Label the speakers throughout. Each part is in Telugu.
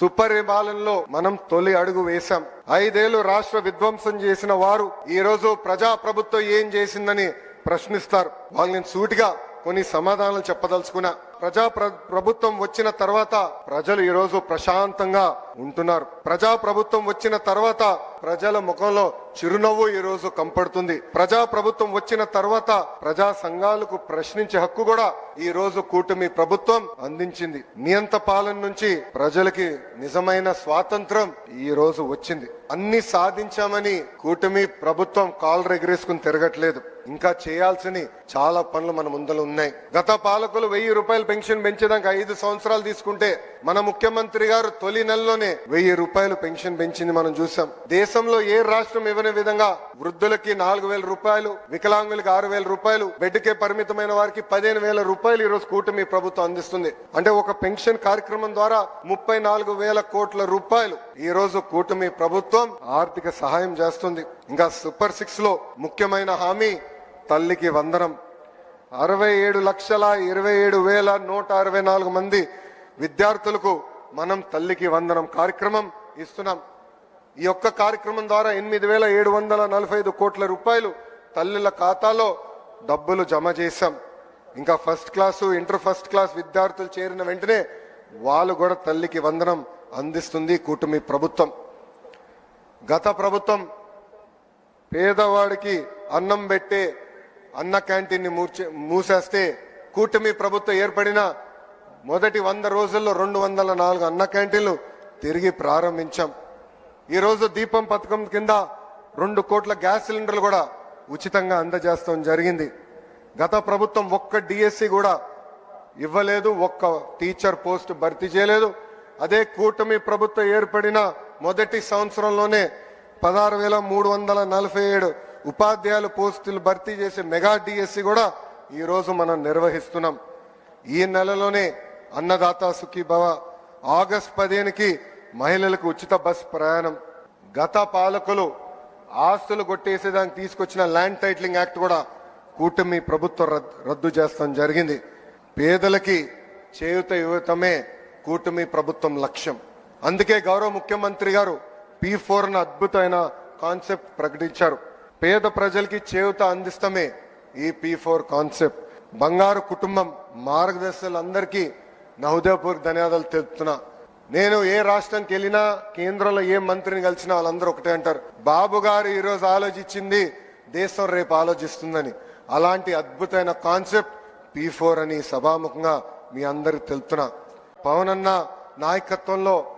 Speaker 1: సుపరిపాలనలో మనం తొలి అడుగు వేశాం. ఐదేళ్ళు రాష్ట్ర విధ్వంసం చేసిన వారు ఈ రోజు ప్రజా ప్రభుత్వం ఏం చేసిందని ప్రశ్నిస్తారు. వాళ్ళని సూటిగా కొన్ని సమాధానాలు చెప్పదలుచుకున్నా. ప్రజా ప్రభుత్వం వచ్చిన తర్వాత ప్రజలు ఈ రోజు ప్రశాంతంగా ఉంటున్నారు. ప్రజా ప్రభుత్వం వచ్చిన తర్వాత ప్రజల ముఖంలో చిరునవ్వు ఈ రోజు కంపడుతుంది. ప్రజా ప్రభుత్వం వచ్చిన తర్వాత ప్రజా సంఘాలకు ప్రశ్నించే హక్కు కూడా ఈ రోజు కూటమి ప్రభుత్వం అందించింది. నియంత పాలన నుంచి ప్రజలకి నిజమైన స్వాతంత్రం ఈ రోజు వచ్చింది. అన్ని సాధించామని కూటమి ప్రభుత్వం కాలు ఎగరేసుకుని తిరగట్లేదు. ఇంకా చేయాల్సిన చాలా పనులు మన ముందర ఉన్నాయి. గత పాలకులు వెయ్యి రూపాయలు పెన్షన్ పెంచేదాకా ఐదు సంవత్సరాలు తీసుకుంటే మన ముఖ్యమంత్రి గారు తొలి నెలలోనే వెయ్యి రూపాయలు పెన్షన్ పెంచింది మనం చూసాం. దేశంలో ఏ రాష్ట్రం ఇవ్వని విధంగా వృద్ధులకి నాలుగు వేల రూపాయలు వికలాంగులకి ఆరు వేల రూపాయలు బెడ్కే పరిమితమైన వారికి పదిహేను వేల రూపాయలు ఈ రోజు కూటమి ప్రభుత్వం అందిస్తుంది. అంటే ఒక పెన్షన్ కార్యక్రమం ద్వారా ముప్పై నాలుగు వేల కోట్ల రూపాయలు ఈ రోజు కూటమి ప్రభుత్వం ఆర్థిక సహాయం చేస్తుంది. ఇంకా సూపర్ సిక్స్లో ముఖ్యమైన హామీ తల్లికి వందనం. అరవై ఏడు లక్షల ఇరవై ఏడు వేల నూట అరవై నాలుగు మంది విద్యార్థులకు మనం తల్లికి వందనం కార్యక్రమం ఇస్తున్నాం. ఈ యొక్క కార్యక్రమం ద్వారా ఎనిమిది వేల ఏడు వందల నలభై ఐదు కోట్ల రూపాయలు తల్లుల ఖాతాలో డబ్బులు జమ చేశాం. ఇంకా first class inter first class విద్యార్థులు చేరిన వెంటనే వాళ్ళు కూడా తల్లికి వందనం అందిస్తుంది కూటమి ప్రభుత్వం. గత ప్రభుత్వం పేదవాడికి అన్నం పెట్టే అన్న క్యాంటీన్ని మూర్చే మూసేస్తే కూటమి ప్రభుత్వం ఏర్పడిన మొదటి వంద రోజుల్లో రెండు వందల నాలుగు అన్న క్యాంటీన్లు తిరిగి ప్రారంభించాం. ఈ రోజు దీపం పథకం కింద రెండు కోట్ల గ్యాస్ సిలిండర్లు కూడా ఉచితంగా అందజేస్తాం జరిగింది. గత ప్రభుత్వం ఒక్క డిఎస్సి కూడా ఇవ్వలేదు ఒక్క టీచర్ పోస్ట్ భర్తీ చేయలేదు. అదే కూటమి ప్రభుత్వం ఏర్పడిన మొదటి సంవత్సరంలోనే పదహారు వేల మూడు వందల నలభై ఏడు ఉపాధ్యాయుల పోస్టులు భర్తీ చేసే మెగా డిఎస్సి కూడా ఈరోజు మనం నిర్వహిస్తున్నాం. ఈ నెలలోనే అన్నదాత సుఖీభవ ఆగస్ట్ పదిహేనుకి మహిళలకు ఉచిత బస్ ప్రయాణం. గత పాలకులు ఆస్తులు కొట్టేసేదానికి తీసుకొచ్చిన ల్యాండ్ టైటిలింగ్ యాక్ట్ కూడా కూటమి ప్రభుత్వం రద్దు చేస్తాం జరిగింది. పేదలకి చేయుత యువతమే కూటమి ప్రభుత్వం లక్ష్యం. అందుకే గౌరవ ముఖ్యమంత్రి గారు పి ఫోర్ అద్భుతమైన కాన్సెప్ట్ ప్రకటించారు. పేద ప్రజలకి చేయుత అందిస్తమే ఈ పీ ఫోర్ కాన్సెప్ట్. బంగారు కుటుంబం మార్గదర్శకులందరికీ నా హృదయపూర్వక ధన్యవాదాలు తెలుపుతున్నా. నేను ఏ రాష్ట్రంకి వెళ్ళినా కేంద్రంలో ఏ మంత్రిని కలిసినా వాళ్ళందరూ ఒకటే అంటారు. బాబు గారు ఈరోజు ఆలోచించింది దేశం రేపు ఆలోచిస్తుందని. అలాంటి అద్భుతమైన కాన్సెప్ట్ పి ఫోర్ అని సభాముఖంగా మీ అందరికి తెలుపుతున్నా. పవన్ అన్న నాయకత్వంలో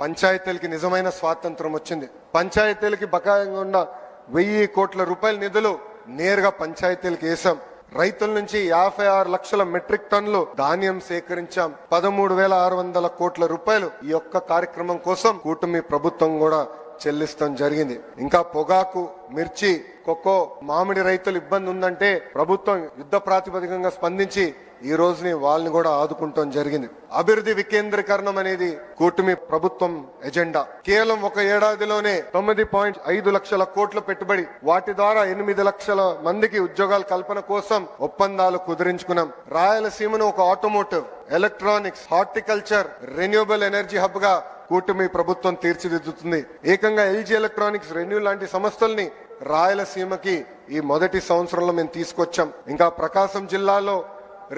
Speaker 1: పంచాయతీలకి నిజమైన స్వాతంత్రం వచ్చింది. పంచాయతీలకి బకాయంగా ఉన్న వెయ్యి కోట్ల రూపాయల నిధులు నేరుగా పంచాయతీలకు వేశాం. రైతుల నుంచి యాభై ఆరు లక్షల మెట్రిక్ టన్నులు ధాన్యం సేకరించాం. పదమూడు వేల ఆరు వందల కోట్ల రూపాయలు ఈ యొక్క కార్యక్రమం కోసం కూటమి ప్రభుత్వం కూడా చెల్లిస్తాం జరిగింది. ఇంకా పొగాకు మిర్చి కొక్కో మామిడి రైతులు ఇబ్బంది ఉందంటే ప్రభుత్వం యుద్ధ ప్రాతిపదికంగా స్పందించి ఈ రోజుని వాళ్ళని కూడా ఆదుకుంటాం జరిగింది. అభివృద్ధి వికేంద్రీకరణం అనేది కూటమి ప్రభుత్వం ఎజెండా. కేవలం ఒక ఏడాదిలోనే తొమ్మిది పాయింట్ ఐదు లక్షల కోట్ల పెట్టుబడి వాటి ద్వారా ఎనిమిది లక్షల మందికి ఉద్యోగాల కల్పన కోసం ఒప్పందాలు కుదిరించుకున్నాం. రాయలసీమను ఒక automotive electronics horticulture renewable energy హబ్గా కూటమి ప్రభుత్వం తీర్చిదిద్దుతుంది. ఏకంగా ఎల్జీ ఎలక్ట్రానిక్స్ రెన్యూ లాంటి సంస్థల్ని రాయలసీమకి ఈ మొదటి సంవత్సరంలో మేము తీసుకొచ్చాం. ఇంకా ప్రకాశం జిల్లాలో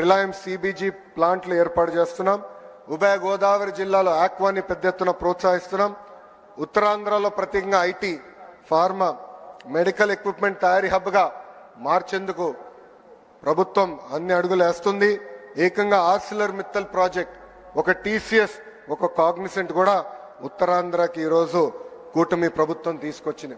Speaker 1: రిలయన్స్ సిబిజీ ప్లాంట్లు ఏర్పాటు చేస్తున్నాం. ఉభయ గోదావరి జిల్లాలో ఆక్వాని పెద్ద ఎత్తున ప్రోత్సహిస్తున్నాం. ఉత్తరాంధ్రలో ప్రత్యేకంగా ఐటీ ఫార్మా మెడికల్ ఎక్విప్మెంట్ తయారీ హబ్గా మార్చేందుకు ప్రభుత్వం అన్ని అడుగులు వేస్తుంది. ఏకంగా ఆర్సిలర్ మిత్తల్ ప్రాజెక్ట్ ఒక టీసీఎస్ ఒక కాగ్నిసెంట్ కూడా ఉత్తరాంధ్రకి ఈరోజు కూటమి ప్రభుత్వం తీసుకొచ్చింది.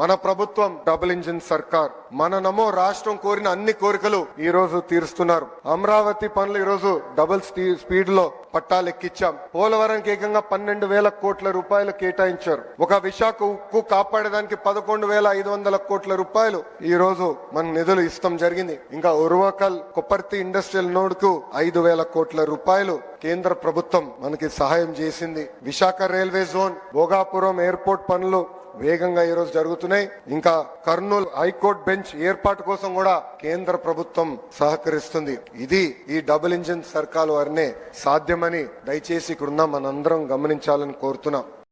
Speaker 1: మన ప్రభుత్వం డబుల్ ఇంజిన్ సర్కార్. మన నమో రాష్ట్రం కోరిన అన్ని కోరికలు ఈ రోజు తీరుస్తున్నారు. అమరావతి పనులు ఈ రోజు డబుల్ స్పీడ్లో పట్టాలు ఎక్కించాం పోలవరంకి ఏకంగా పన్నెండు వేల కోట్ల రూపాయలు కేటాయించారు. ఒక విశాఖ ఉక్కు కాపాడడానికి పదకొండు వేల ఐదు వందల కోట్ల రూపాయలు ఈ రోజు మన నిధులు ఇస్తాం జరిగింది. ఇంకా ఉర్వకల్ కొప్పర్తి ఇండస్ట్రియల్ నోడ్కు ఐదు వేల కోట్ల రూపాయలు కేంద్ర ప్రభుత్వం మనకి సహాయం చేసింది. Visakha railway zone Bhogapuram airport పనులు వేగంగా ఈ రోజు జరుగుతున్నాయి. ఇంకా కర్నూలు హైకోర్టు బెంచ్ ఏర్పాటు కోసం కూడా కేంద్ర ప్రభుత్వం సహకరిస్తుంది. ఇది ఈ డబుల్ ఇంజిన్ సర్కార్ వారినే సాధ్యమని దయచేసి ఇక్కడున్న మనందరం గమనించాలని కోరుతున్నాం.